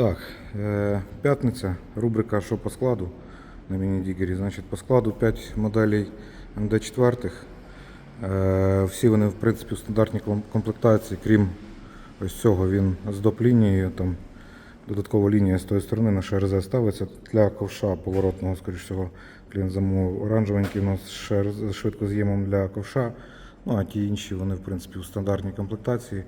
Так, е, п'ятниця, рубрика Що по складу на міні-дігері. Значить, по складу 5 моделей МД4. Е, Всі вони, в принципі, в стандартній комплектації, крім ось цього, він з доп-лінією. Там додаткова лінія з тої сторони на ШРЗ ставиться. Для ковша поворотного, скоріш всього, клієнт замовив. Оранжевенький у нас ШРЗ з швидкоз'ємом для ковша. Ну, а ті інші, вони, в принципі, у стандартній комплектації.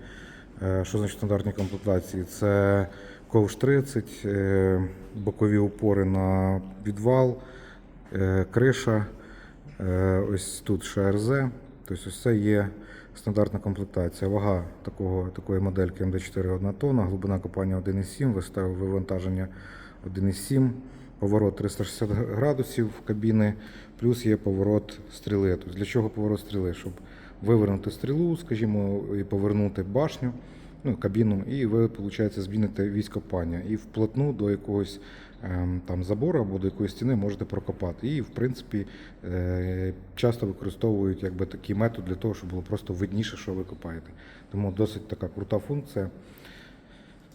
Е, Що значить стандартні комплектації? Це ковш 30, е, бокові опори на підвал, е, криша, е, ось тут ШРЗ. Тобто ось це є стандартна комплектація. Вага такого, такої модельки МД4 1 тонна, глибина копання 1,7, висота вивантаження 1,7, поворот 360 градусів кабіни, плюс є поворот стріли. Тобто для чого поворот стріли? Щоб вивернути стрілу, скажімо, і повернути башню, ну, кабіну, і ви, виходить, зміните вісь копання. І вплотну до якогось ем, там забору або до якоїсь стіни можете прокопати. І, в принципі, е, часто використовують якби, такий метод для того, щоб було просто видніше, що ви копаєте. Тому досить така крута функція.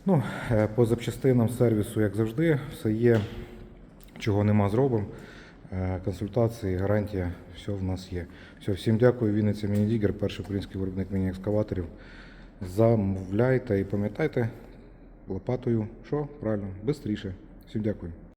Ну, е, по запчастинам сервісу, як завжди, все є, чого нема, зробимо. Е, Консультації, гарантія, все в нас є. Все, всім дякую. Вінниця Мінідігер, перший український виробник міні-екскаваторів. Замовляйте і пам'ятайте лопатою, що правильно, швидше. Всім дякую.